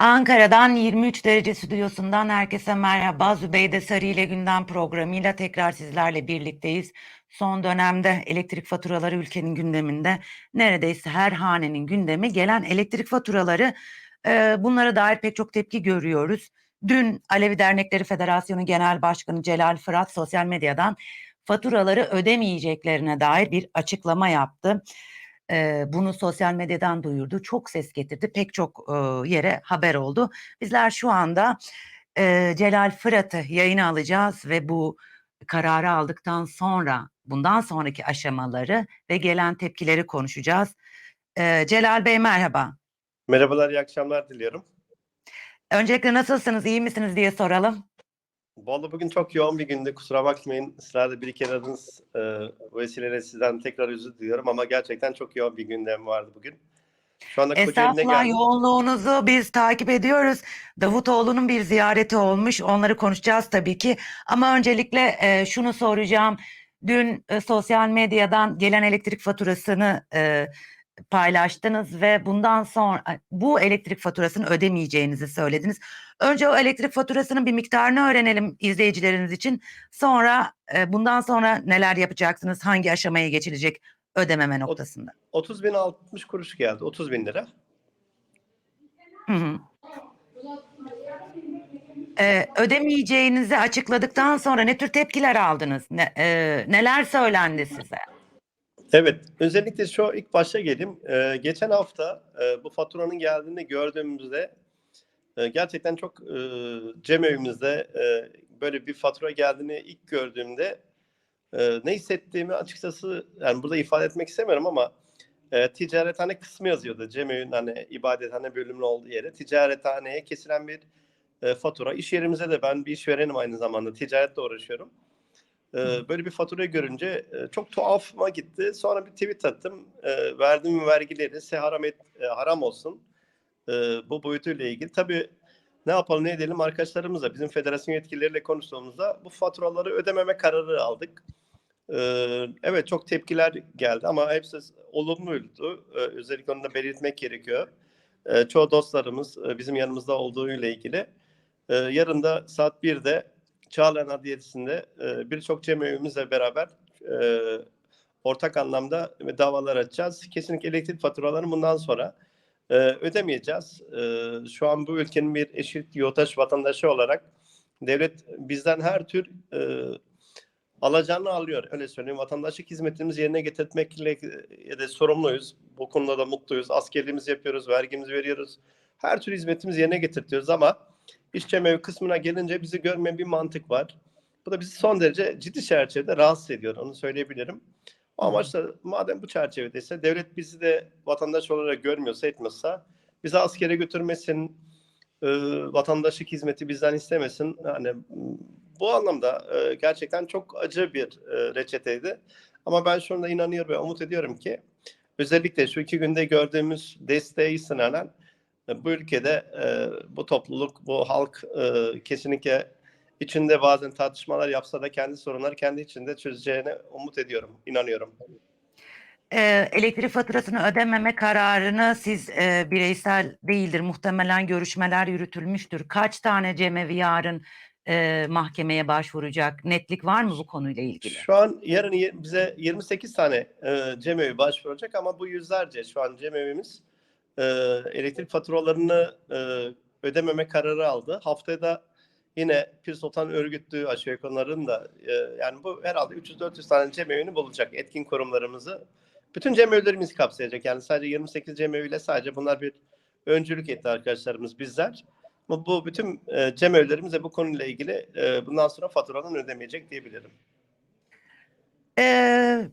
Ankara'dan 23 derece stüdyosundan herkese merhaba. Zübeyde Sarı ile gündem programıyla tekrar sizlerle birlikteyiz. Son dönemde elektrik faturaları ülkenin gündeminde. Neredeyse her hanenin gündemi gelen elektrik faturaları. E, bunlara dair pek çok tepki görüyoruz. Dün Alevi Dernekleri Federasyonu Genel Başkanı Celal Fırat sosyal medyadan faturaları ödemeyeceklerine dair bir açıklama yaptı. Eee, bunu sosyal medyadan duyurdu. Çok ses getirdi. Pek çok, ııı, yere haber oldu. Bizler şu anda, eee, Celal Fırat'ı yayına alacağız ve bu kararı aldıktan sonra, bundan sonraki aşamaları ve gelen tepkileri konuşacağız. Eee, Celal Bey merhaba. Merhabalar, iyi akşamlar diliyorum. Öncelikle nasılsınız, iyi misiniz diye soralım. Vallahi bugün çok yoğun bir gündü. Kusura bakmayın. Sizler bir iki aradınız. Ee, bu vesileyle sizden tekrar özür diliyorum ama gerçekten çok yoğun bir gündem vardı bugün. Şu anda Estağfurullah yoğunluğunuzu biz takip ediyoruz. Davutoğlu'nun bir ziyareti olmuş. Onları konuşacağız tabii ki. Ama öncelikle e, şunu soracağım. Dün e, sosyal medyadan gelen elektrik faturasını e, paylaştınız ve bundan sonra bu elektrik faturasını ödemeyeceğinizi söylediniz. Önce o elektrik faturasının bir miktarını öğrenelim izleyicileriniz için. Sonra e, bundan sonra neler yapacaksınız? Hangi aşamaya geçilecek ödememe noktasında? 30 bin 60 kuruş geldi. 30 bin lira. Hı hı. Ee, ödemeyeceğinizi açıkladıktan sonra ne tür tepkiler aldınız? Ne, e, neler söylendi size? Evet, özellikle şu ilk başta geleyim. Ee, geçen hafta e, bu faturanın geldiğini gördüğümüzde e, gerçekten çok e, Cem evimizde e, böyle bir fatura geldiğini ilk gördüğümde e, ne hissettiğimi açıkçası yani burada ifade etmek istemiyorum ama e, ticarethane kısmı yazıyordu. Cem evin hani ibadethane bölümünün olduğu yere ticarethaneye kesilen bir e, fatura. İş yerimize de ben bir işverenim aynı zamanda ticaretle uğraşıyorum. E, böyle bir faturayı görünce e, çok tuhafıma gitti. Sonra bir tweet attım. E, verdiğim vergileri size haram, et, e, haram olsun. E, bu boyutuyla ilgili. Tabii ne yapalım ne edelim arkadaşlarımızla bizim federasyon yetkilileriyle konuştuğumuzda bu faturaları ödememe kararı aldık. Ee, evet çok tepkiler geldi ama hepsi olumluydu. Ee, özellikle onu da belirtmek gerekiyor. Ee, çoğu dostlarımız bizim yanımızda olduğu ile ilgili. Ee, yarın da saat 1'de Çağlayan Adliyesi'nde e, birçok cemevimizle beraber e, ortak anlamda davalar açacağız. Kesinlikle elektrik faturalarını bundan sonra e, ödemeyeceğiz. E, şu an bu ülkenin bir eşit yurttaş vatandaşı olarak devlet bizden her tür e, alacağını alıyor. Öyle söyleyeyim. Vatandaşlık hizmetimizi yerine getirmekle e, de sorumluyuz. Bu konuda da mutluyuz. Askerliğimizi yapıyoruz, vergimizi veriyoruz. Her tür hizmetimizi yerine getirtiyoruz ama işçi mevi kısmına gelince bizi görmeyen bir mantık var. Bu da bizi son derece ciddi çerçevede rahatsız ediyor. Onu söyleyebilirim. O amaçla madem bu çerçevedeyse devlet bizi de vatandaş olarak görmüyorsa etmiyorsa bizi askere götürmesin, e, vatandaşlık hizmeti bizden istemesin. Yani bu anlamda e, gerçekten çok acı bir e, reçeteydi. Ama ben şuna inanıyorum ve umut ediyorum ki özellikle şu iki günde gördüğümüz desteği e, bu ülkede e, bu topluluk, bu halk e, kesinlikle içinde bazen tartışmalar yapsa da kendi sorunları kendi içinde çözeceğine umut ediyorum, inanıyorum. Ee, elektrik faturasını ödememe kararını siz e, bireysel değildir. Muhtemelen görüşmeler yürütülmüştür. Kaç tane cemevi yarın e, mahkemeye başvuracak? Netlik var mı bu konuyla ilgili? Şu an yarın bize 28 tane e, cemevi başvuracak ama bu yüzlerce şu an cemevimiz e, elektrik faturalarını e, ödememe kararı aldı. Haftaya da yine Pir Sultan örgütlü aşağı yukarıların da e, yani bu herhalde 300-400 tane cemevini bulacak etkin kurumlarımızı. Bütün cemevlerimizi kapsayacak. Yani sadece 28 cemeviyle sadece bunlar bir öncülük etti arkadaşlarımız bizler. Bu, bu bütün e, cemevlerimiz de bu konuyla ilgili e, bundan sonra faturadan ödemeyecek diyebilirim. Ee,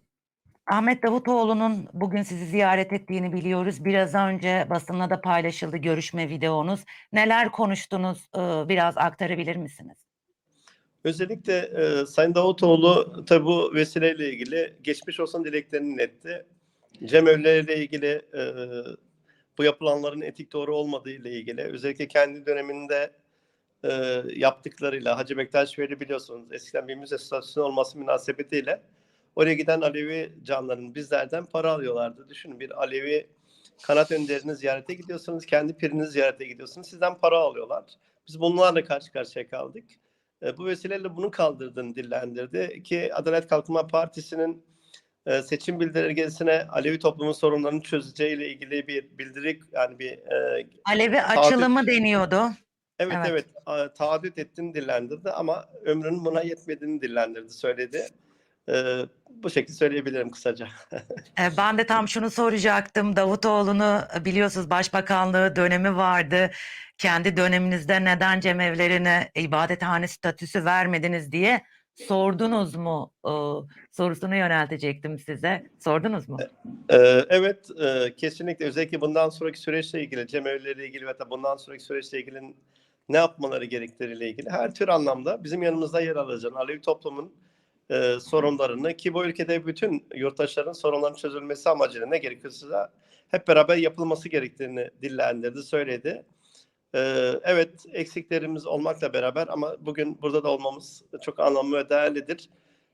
Ahmet Davutoğlu'nun bugün sizi ziyaret ettiğini biliyoruz. Biraz önce basınla da paylaşıldı görüşme videonuz. Neler konuştunuz? Ee, biraz aktarabilir misiniz? Özellikle e, Sayın Davutoğlu tabi bu vesileyle ilgili geçmiş olsun dileklerini iletti. Cemevleriyle ilgili e, bu yapılanların etik doğru olmadığı ile ilgili özellikle kendi döneminde e, yaptıklarıyla Hacı Bektaş Veli biliyorsunuz eskiden bir müze statüsünün olması münasebetiyle oraya giden Alevi canların bizlerden para alıyorlardı. Düşünün bir Alevi kanat önderini ziyarete gidiyorsunuz, kendi pirinizi ziyarete gidiyorsunuz. Sizden para alıyorlar. Biz bunlarla karşı karşıya kaldık. E, bu vesileyle bunu kaldırdığını dillendirdi ki Adalet Kalkınma Partisi'nin e, seçim bildirgesine Alevi toplumun sorunlarını çözeceğiyle ilgili bir bildiri yani bir e, Alevi Taahhüt- açılımı deniyordu. evet Evet. evet, taahhüt ettiğini dillendirdi ama ömrünün buna yetmediğini dillendirdi söyledi. E, bu şekilde söyleyebilirim kısaca. Ben de tam şunu soracaktım. Davutoğlu'nu e, biliyorsunuz başbakanlığı dönemi vardı. Kendi döneminizde neden cemevlerine ibadethane statüsü vermediniz diye sordunuz mu? E, sorusunu yöneltecektim size. Sordunuz mu? Ee, evet, e, kesinlikle özellikle bundan sonraki süreçle ilgili, cemevleriyle ilgili ve da bundan sonraki süreçle ilgili ne yapmaları gerektiğiyle ilgili her tür anlamda bizim yanımızda yer alacağını, Alevi toplumun e, sorunlarını ki bu ülkede bütün yurttaşların sorunlarının çözülmesi amacıyla ne gerekiyorsa hep beraber yapılması gerektiğini dillendirdi, söyledi. Ee, evet, eksiklerimiz olmakla beraber ama bugün burada da olmamız çok anlamlı ve değerlidir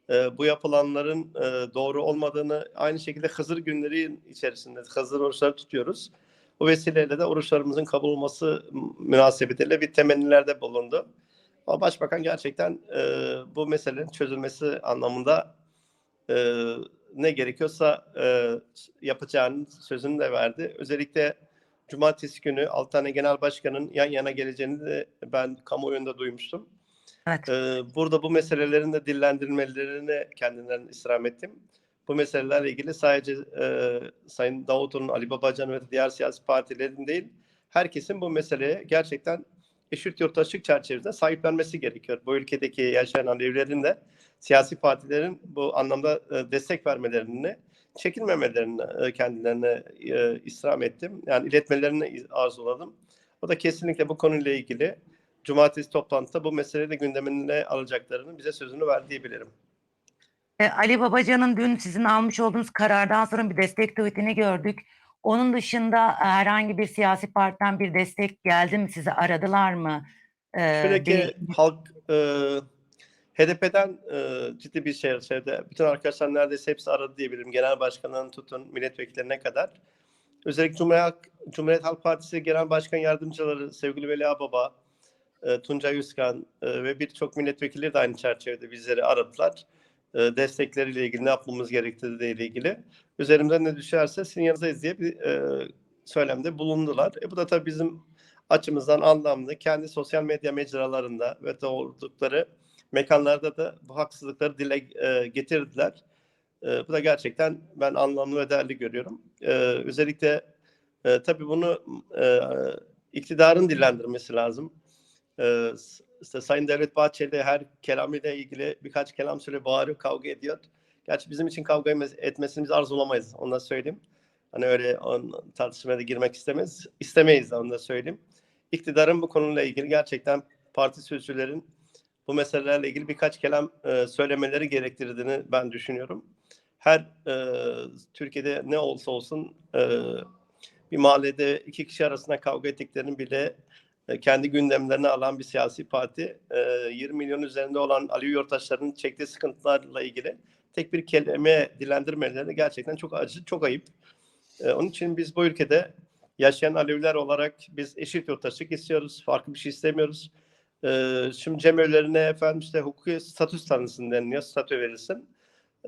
e, bu yapılanların e, doğru olmadığını aynı şekilde Hızır günleri içerisinde Hızır oruçları tutuyoruz. Bu vesileyle de oruçlarımızın kabul olması münasebetiyle bir temennilerde bulundu. Ama Başbakan gerçekten e, bu meselenin çözülmesi anlamında e, ne gerekiyorsa e, yapacağının sözünü de verdi. Özellikle Cumartesi günü 6 tane genel başkanın yan yana geleceğini de ben kamuoyunda duymuştum. Evet. Ee, burada bu meselelerin de dillendirilmelerini kendinden istirham ettim. Bu meselelerle ilgili sadece e, Sayın Davutoğlu'nun, Ali Babacan ve diğer siyasi partilerin değil, herkesin bu meseleye gerçekten eşit yurttaşlık çerçevesinde sahiplenmesi gerekiyor. Bu ülkedeki yaşayan Alevilerin de siyasi partilerin bu anlamda e, destek vermelerini, çekinmemelerini e, kendilerine e, ettim. Yani iletmelerini arzuladım. O da kesinlikle bu konuyla ilgili cumartesi toplantıda bu meseleyi de gündemine alacaklarını bize sözünü ver diyebilirim. E, Ali Babacan'ın dün sizin almış olduğunuz karardan sonra bir destek tweetini gördük. Onun dışında e, herhangi bir siyasi partiden bir destek geldi mi? Sizi aradılar mı? E, Şöyle ki bir- halk e, HDP'den e, ciddi bir şey şeyde bütün arkadaşlar neredeyse hepsi aradı diyebilirim. Genel başkanından tutun milletvekillerine kadar. Özellikle Cumhuriyet, Halk- Cumhuriyet Halk Partisi Genel Başkan Yardımcıları sevgili Veli Ağbaba, e, Tuncay Üskan e, ve birçok milletvekilleri de aynı çerçevede bizleri aradılar. E, destekleriyle ilgili ne yapmamız gerektiği ile ilgili. Üzerimden ne düşerse sizin yanınızdayız diye bir e, söylemde bulundular. E, bu da tabii bizim açımızdan anlamlı. Kendi sosyal medya mecralarında ve doğrultukları mekanlarda da bu haksızlıkları dile e, getirdiler. E, bu da gerçekten ben anlamlı ve değerli görüyorum. E, özellikle e, tabii bunu e, iktidarın dillendirmesi lazım. E, işte Sayın Devlet Bahçeli her kelamıyla ilgili birkaç kelam söyle bağırıyor, kavga ediyor. Gerçi bizim için kavga etmesini biz arzulamayız, onu da söyleyeyim. Hani öyle on, tartışmaya da girmek istemez, istemeyiz de onu da söyleyeyim. İktidarın bu konuyla ilgili gerçekten parti sözcülerin bu meselelerle ilgili birkaç kelam e, söylemeleri gerektirdiğini ben düşünüyorum. Her e, Türkiye'de ne olsa olsun e, bir mahallede iki kişi arasında kavga ettiklerini bile e, kendi gündemlerine alan bir siyasi parti e, 20 milyon üzerinde olan Alevi yurttaşlarının çektiği sıkıntılarla ilgili tek bir kelime dilendirmeleri gerçekten çok acı, çok ayıp. E, onun için biz bu ülkede yaşayan Aleviler olarak biz eşit yurttaşlık istiyoruz. Farklı bir şey istemiyoruz. Ee, şimdi cemevlerine efendim işte hukuki statüs tanısın deniliyor, statü verilsin.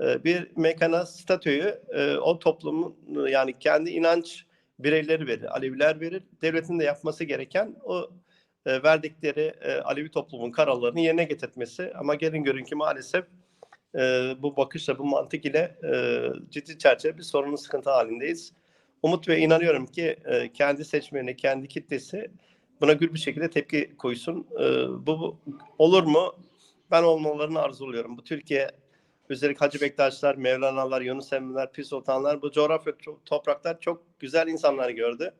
Ee, bir mekana statüyü e, o toplumun yani kendi inanç bireyleri verir, Aleviler verir. Devletin de yapması gereken o e, verdikleri e, Alevi toplumun kararlarını yerine getirmesi. Ama gelin görün ki maalesef e, bu bakışla, bu mantık ile e, ciddi çerçeve bir sorunun sıkıntı halindeyiz. Umut ve inanıyorum ki e, kendi seçmeni, kendi kitlesi buna gül bir şekilde tepki koysun. Ee, bu, bu olur mu? Ben olmalarını arzuluyorum. Bu Türkiye özellikle Hacı Bektaşlar, Mevlana'lar, Yunus Emre'ler, Pir Sultanlar bu coğrafya topraklar çok güzel insanlar gördü.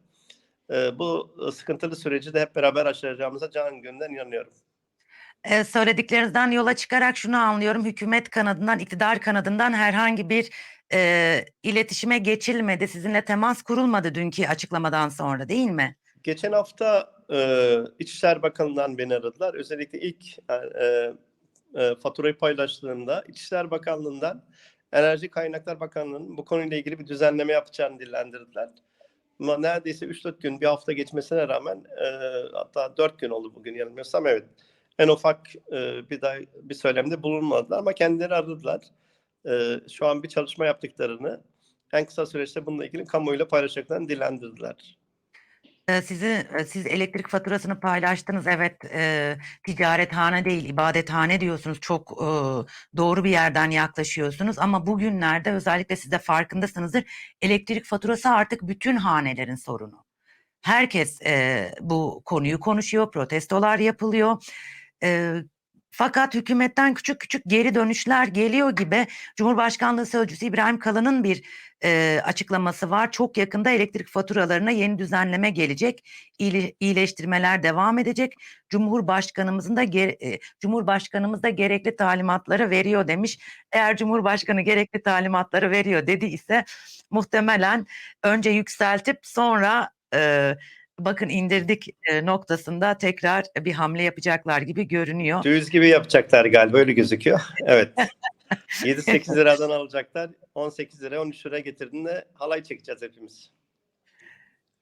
Ee, bu sıkıntılı süreci de hep beraber aşacağımıza can gönülden inanıyorum. E, söylediklerinizden yola çıkarak şunu anlıyorum. Hükümet kanadından, iktidar kanadından herhangi bir e, iletişime geçilmedi. Sizinle temas kurulmadı dünkü açıklamadan sonra değil mi? Geçen hafta e, İçişler Bakanı'ndan beni aradılar. Özellikle ilk e, e, faturayı paylaştığımda İçişler Bakanlığı'ndan Enerji Kaynaklar Bakanlığı'nın bu konuyla ilgili bir düzenleme yapacağını dillendirdiler. Ama neredeyse 3-4 gün, bir hafta geçmesine rağmen e, hatta 4 gün oldu bugün yanılmıyorsam evet. En ufak e, bir daha bir söylemde bulunmadılar ama kendileri aradılar. E, şu an bir çalışma yaptıklarını en kısa süreçte bununla ilgili kamuoyuyla paylaşacaklarını dilendirdiler. Eee, sizi eee, siz elektrik faturasını paylaştınız. Evet, eee, ticarethane değil, ibadethane diyorsunuz. Çok, ııı, doğru bir yerden yaklaşıyorsunuz ama bugünlerde özellikle siz de farkındasınızdır. Elektrik faturası artık bütün hanelerin sorunu. Herkes, eee, bu konuyu konuşuyor, protestolar yapılıyor. Eee, fakat hükümetten küçük küçük geri dönüşler geliyor gibi Cumhurbaşkanlığı Sözcüsü İbrahim Kalın'ın bir, eee, açıklaması var. Çok yakında elektrik faturalarına yeni düzenleme gelecek. İyileştirmeler devam edecek. Cumhurbaşkanımızın da eee, Cumhurbaşkanımız da gerekli talimatları veriyor demiş. Eğer Cumhurbaşkanı gerekli talimatları veriyor dediyse muhtemelen önce yükseltip sonra, eee, bakın indirdik, noktasında tekrar bir hamle yapacaklar gibi görünüyor. Döviz gibi yapacaklar galiba öyle gözüküyor. Evet. 7-8 liradan alacaklar. 18 liraya 13 liraya getirdiğinde halay çekeceğiz hepimiz.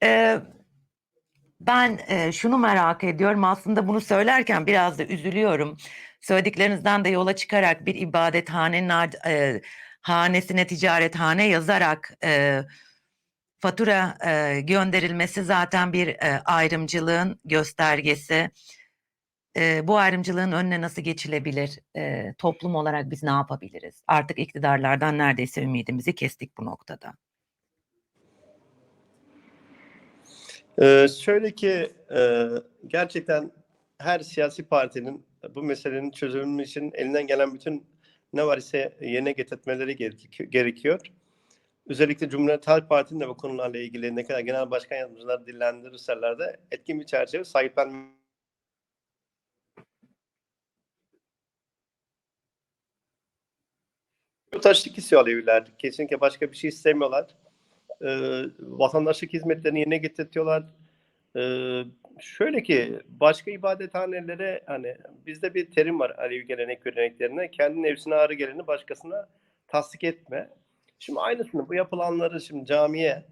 Eee, ben, eee, şunu merak ediyorum. Aslında bunu söylerken biraz da üzülüyorum. Söylediklerinizden de yola çıkarak bir ibadethanenin eee, hanesine ticarethane yazarak, eee, fatura, eee, gönderilmesi zaten bir, eee, ayrımcılığın göstergesi. Eee, bu ayrımcılığın önüne nasıl geçilebilir? Eee, toplum olarak biz ne yapabiliriz? Artık iktidarlardan neredeyse ümidimizi kestik bu noktada. Eee, şöyle ki, eee, gerçekten her siyasi partinin bu meselenin çözümü için elinden gelen bütün ne var ise yerine getirtmeleri gerekiyor. Özellikle Cumhuriyet Halk Parti'nin de bu konularla ilgili ne kadar genel başkan yardımcıları dillendirirseler de etkin bir çerçeve sahiplen Yurttaşlık istiyor Aleviler. Kesinlikle başka bir şey istemiyorlar. Eee, vatandaşlık hizmetlerini yerine getirtiyorlar. Eee, şöyle ki başka ibadethanelere hani bizde bir terim var Alevi gelenek göreneklerine. Kendi nefsine ağrı geleni başkasına tasdik etme. Şimdi aynısını bu yapılanları şimdi camiye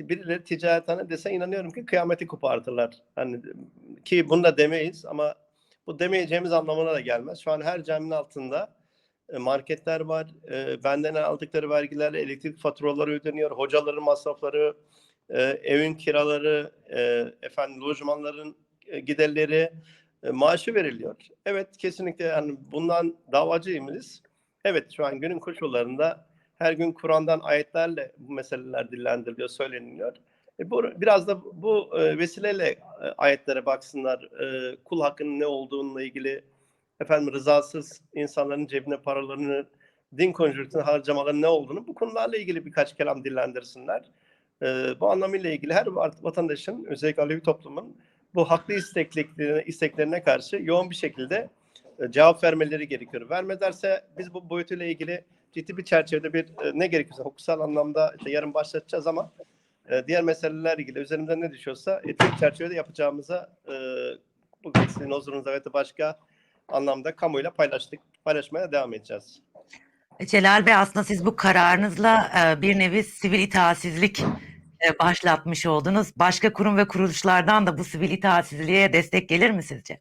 birileri ticarethane dese inanıyorum ki kıyameti kopartırlar. Hani ki bunu da demeyiz ama bu demeyeceğimiz anlamına da gelmez. Şu an her caminin altında e, marketler var. E, benden aldıkları vergilerle elektrik faturaları ödeniyor. Hocaların masrafları, e, evin kiraları, efendim lojmanların giderleri, maaşı veriliyor. Evet kesinlikle yani bundan davacıyız. Evet şu an günün koşullarında her gün Kur'an'dan ayetlerle bu meseleler dillendiriliyor, söyleniliyor. E, bu, biraz da bu e, vesileyle e, ayetlere baksınlar. E, kul hakkının ne olduğununla ilgili efendim rızasız insanların cebine paralarını din konjüktürüne harcamaların ne olduğunu bu konularla ilgili birkaç kelam dillendirsinler. Ee, bu anlamıyla ilgili her vatandaşın özellikle Alevi toplumun bu haklı istekliklerine, isteklerine karşı yoğun bir şekilde e, cevap vermeleri gerekiyor. Vermezlerse biz bu boyutuyla ilgili ciddi bir çerçevede bir e, ne gerekiyorsa hukuksal anlamda işte yarın başlatacağız ama e, diğer meseleler ilgili üzerimizden ne düşüyorsa etik çerçevede yapacağımıza e, bugün sizin huzurunuzda ve de başka anlamda kamuoyuyla paylaştık, paylaşmaya devam edeceğiz. Celal Bey aslında siz bu kararınızla e, bir nevi sivil itaatsizlik e, başlatmış oldunuz. Başka kurum ve kuruluşlardan da bu sivil itaatsizliğe destek gelir mi sizce?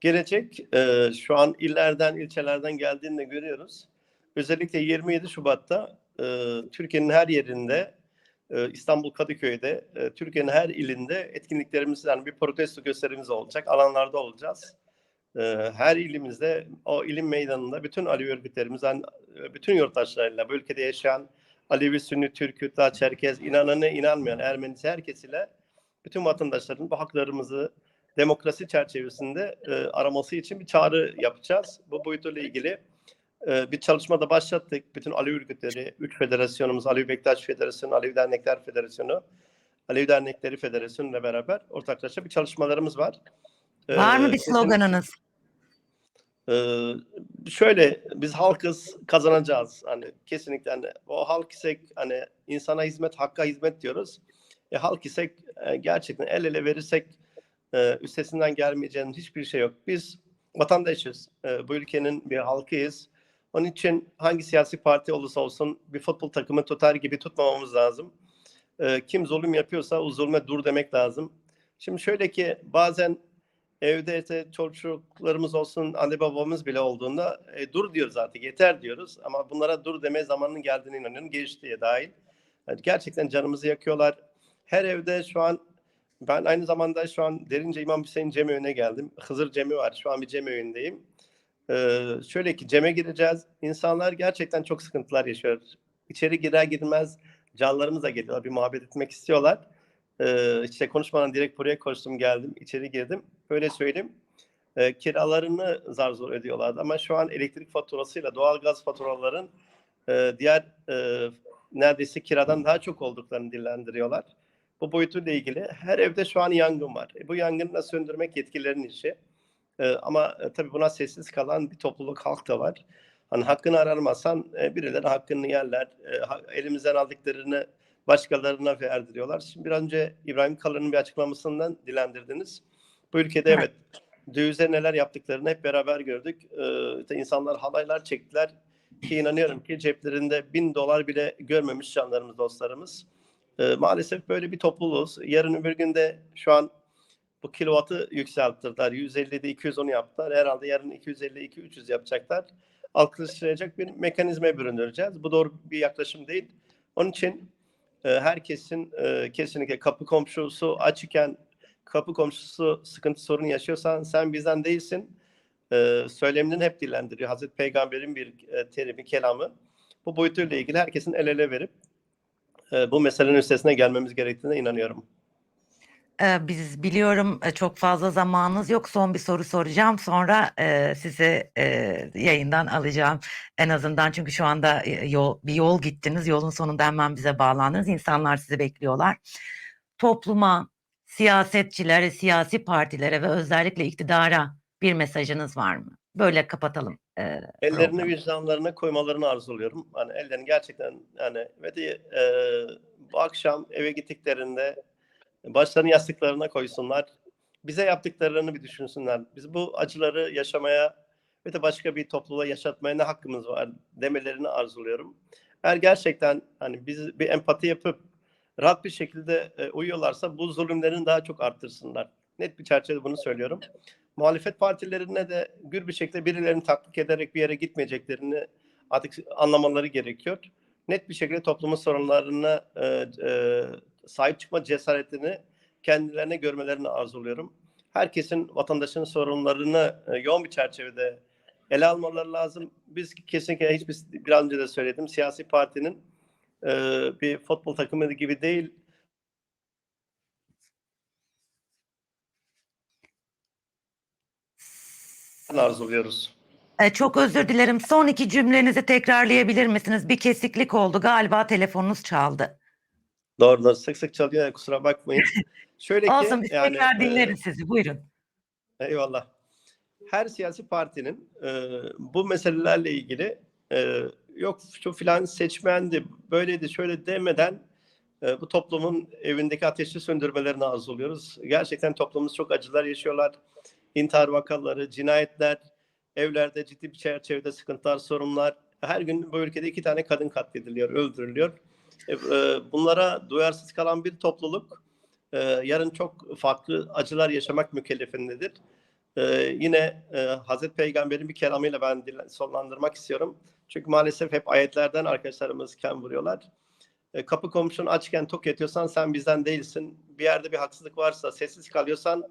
Gelecek. E, şu an illerden, ilçelerden geldiğini de görüyoruz. Özellikle 27 Şubat'ta e, Türkiye'nin her yerinde e, İstanbul Kadıköy'de, e, Türkiye'nin her ilinde etkinliklerimiz yani bir protesto gösterimiz olacak. Alanlarda olacağız. Ee, her ilimizde o ilim meydanında bütün Alevi örgütlerimiz, yani bütün yurttaşlarıyla, bu ülkede yaşayan Alevi, Sünni, Türk, Kürt, Çerkez, inananı, inanmayan, Ermenisi herkesiyle bütün vatandaşların bu haklarımızı demokrasi çerçevesinde e, araması için bir çağrı yapacağız. Bu boyutuyla ilgili e, bir çalışma da başlattık. Bütün Alevi örgütleri, üç federasyonumuz, Alevi Bektaş Federasyonu, Alevi Dernekler Federasyonu, Alevi Dernekleri Federasyonu ile beraber ortaklaşa bir çalışmalarımız var. Var mı bir sloganınız? Ee, şöyle biz halkız kazanacağız hani kesinlikle hani o halk isek hani insana hizmet hakka hizmet diyoruz. E, halk isek e, gerçekten el ele verirsek e, üstesinden gelmeyeceğimiz hiçbir şey yok. Biz vatandaşız. E, bu ülkenin bir halkıyız. Onun için hangi siyasi parti olursa olsun bir futbol takımı tutar gibi tutmamamız lazım. e, kim zulüm yapıyorsa o zulme dur demek lazım. Şimdi şöyle ki bazen evde işte çocuklarımız olsun, anne babamız bile olduğunda e, dur diyoruz artık yeter diyoruz. Ama bunlara dur deme zamanının geldiğine inanıyorum. Gençliğe dahil. Yani gerçekten canımızı yakıyorlar. Her evde şu an ben aynı zamanda şu an Derince İmam Hüseyin Cemiyevi'ne geldim. Hızır Cemi var. Şu an bir Cemiyevi'ndeyim. Şöyle ki Cem'e gireceğiz. İnsanlar gerçekten çok sıkıntılar yaşıyor. İçeri girer girmez canlarımız da geliyorlar. Bir muhabbet etmek istiyorlar. Ee, konuşmadan direkt buraya koştum geldim. içeri girdim. Öyle söyleyeyim. Kiralarını zar zor ödüyorlardı. Ama şu an elektrik faturasıyla doğalgaz faturaların diğer neredeyse kiradan daha çok olduklarını dillendiriyorlar. Bu boyutuyla ilgili her evde şu an yangın var. E, bu yangını da söndürmek yetkililerin işi. E, ama e, tabii buna sessiz kalan bir topluluk halk da var. Hani hakkını aramazsan e, birileri hakkını yerler. E, ha, elimizden aldıklarını başkalarına verdiriyorlar. Şimdi bir önce İbrahim Kalın'ın bir açıklamasından dilendirdiniz. Bu ülkede Evet. evet, dövize neler yaptıklarını hep beraber gördük. Ee, işte insanlar halaylar çektiler ki inanıyorum ki ceplerinde bin dolar bile görmemiş canlarımız, dostlarımız. Ee, maalesef böyle bir topluluğuz. Yarın öbür günde şu an bu kilovatı yükselttirdiler. 150'de 210 yaptılar. Herhalde yarın 250-200 yapacaklar. Alkışlayacak bir mekanizmaya büründüreceğiz. Bu doğru bir yaklaşım değil. Onun için e, herkesin e, kesinlikle kapı komşusu aç iken kapı komşusu sıkıntı sorun yaşıyorsan sen bizden değilsin. E, hep dillendiriyor. Hazreti Peygamber'in bir e, terimi, kelamı. Bu boyutuyla ilgili herkesin el ele verip bu meselenin üstesine gelmemiz gerektiğine inanıyorum. Biz biliyorum çok fazla zamanınız yok. Son bir soru soracağım. Sonra e, sizi e, yayından alacağım. En azından çünkü şu anda yol, bir yol gittiniz. Yolun sonunda hemen bize bağlandınız. İnsanlar sizi bekliyorlar. Topluma, siyasetçilere, siyasi partilere ve özellikle iktidara bir mesajınız var mı? Böyle kapatalım. e, Ellerini programı. vicdanlarına koymalarını arzuluyorum. Hani ellerini gerçekten yani ve de e, bu akşam eve gittiklerinde başlarını yastıklarına koysunlar. Bize yaptıklarını bir düşünsünler. Biz bu acıları yaşamaya ve de başka bir topluluğa yaşatmaya ne hakkımız var demelerini arzuluyorum. Eğer gerçekten hani biz bir empati yapıp rahat bir şekilde e, uyuyorlarsa bu zulümlerini daha çok arttırsınlar. Net bir çerçevede bunu söylüyorum. Muhalefet partilerine de gür bir şekilde birilerini taklit ederek bir yere gitmeyeceklerini artık anlamaları gerekiyor. Net bir şekilde toplumun sorunlarına e, e, sahip çıkma cesaretini kendilerine görmelerini arzuluyorum. Herkesin vatandaşın sorunlarını e, yoğun bir çerçevede ele almaları lazım. Biz kesinlikle hiçbir biraz önce de söyledim siyasi partinin e, bir futbol takımı gibi değil. arzuluyoruz. E, Çok özür dilerim. Son iki cümlenizi tekrarlayabilir misiniz? Bir kesiklik oldu. Galiba telefonunuz çaldı. Doğru doğru sık sık çalıyor kusura bakmayın. Şöyle ki Olsun biz yani tekrar e, dinleriz sizi. Buyurun. Eyvallah. Her siyasi partinin e, bu meselelerle ilgili e, yok şu filan seçmendi, böyleydi, şöyle demeden e, bu toplumun evindeki ateşi söndürmelerini arzuluyoruz. Gerçekten toplumumuz çok acılar yaşıyorlar. İntihar vakaları, cinayetler, evlerde ciddi bir çerçevede sıkıntılar, sorunlar. Her gün bu ülkede iki tane kadın katlediliyor, öldürülüyor. E, e, bunlara duyarsız kalan bir topluluk e, yarın çok farklı acılar yaşamak mükellefindedir. Yine e, Hazreti Peygamber'in bir kelamıyla ben sonlandırmak istiyorum. Çünkü maalesef hep ayetlerden arkadaşlarımız kem vuruyorlar. Kapı komşun açken tok yatıyorsan sen bizden değilsin. Bir yerde bir haksızlık varsa sessiz kalıyorsan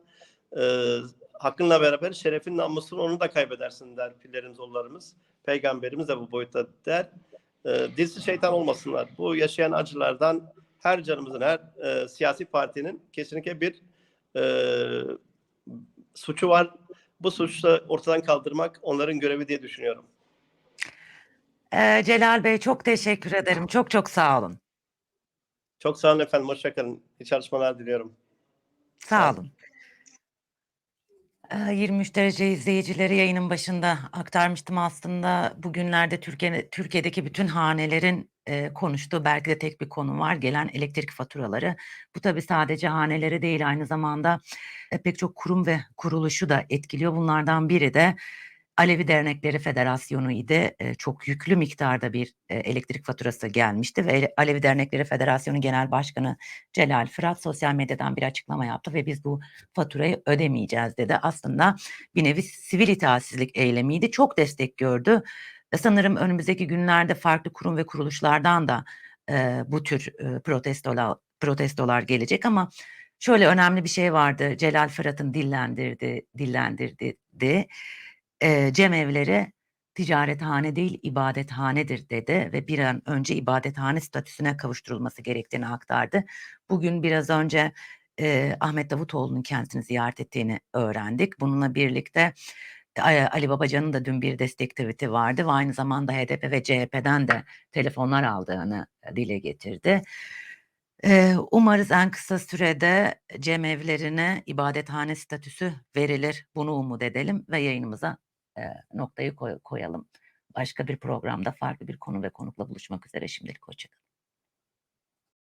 e, hakkınla beraber şerefin namusunu onu da kaybedersin der pillerimiz oğullarımız. Peygamberimiz de bu boyutta der. E, dilsiz şeytan olmasınlar. Bu yaşayan acılardan her canımızın, her e, siyasi partinin kesinlikle bir e, suçu var. Bu suçu da ortadan kaldırmak onların görevi diye düşünüyorum. E, Celal Bey çok teşekkür ederim. Çok çok sağ olun. Çok sağ olun efendim. Hoşçakalın. İyi çalışmalar diliyorum. Sağ olun. Ee, 23 derece izleyicileri yayının başında aktarmıştım aslında bugünlerde Türkiye, Türkiye'deki bütün hanelerin e, konuştuğu belki de tek bir konu var gelen elektrik faturaları. Bu tabii sadece haneleri değil aynı zamanda e, pek çok kurum ve kuruluşu da etkiliyor. Bunlardan biri de Alevi Dernekleri Federasyonu idi. Çok yüklü miktarda bir, elektrik faturası gelmişti ve Alevi Dernekleri Federasyonu Genel Başkanı Celal Fırat sosyal medyadan bir açıklama yaptı ve "Biz bu faturayı ödemeyeceğiz." dedi. Aslında bir nevi sivil itaatsizlik eylemiydi. Çok destek gördü. Ve sanırım önümüzdeki günlerde farklı kurum ve kuruluşlardan da, bu tür, eee, protestola protestolar gelecek ama şöyle önemli bir şey vardı. Celal Fırat'ın dillendirdi dillendirdi Eee, cemevleri ticarethane değil ibadethanedir dedi ve bir an önce ibadethane statüsüne kavuşturulması gerektiğini aktardı. Bugün biraz önce, eee, Ahmet Davutoğlu'nun kendisini ziyaret ettiğini öğrendik. Bununla birlikte, Ali Babacan'ın da dün bir destek tweet'i vardı ve aynı zamanda HDP ve CHP'den de telefonlar aldığını, dile getirdi. Umarız en kısa sürede cemevlerine ibadethane statüsü verilir. Bunu umut edelim ve yayınımıza, eee, noktayı koy koyalım. Başka bir programda farklı bir konu ve konukla buluşmak üzere. Şimdilik hoşça kalın.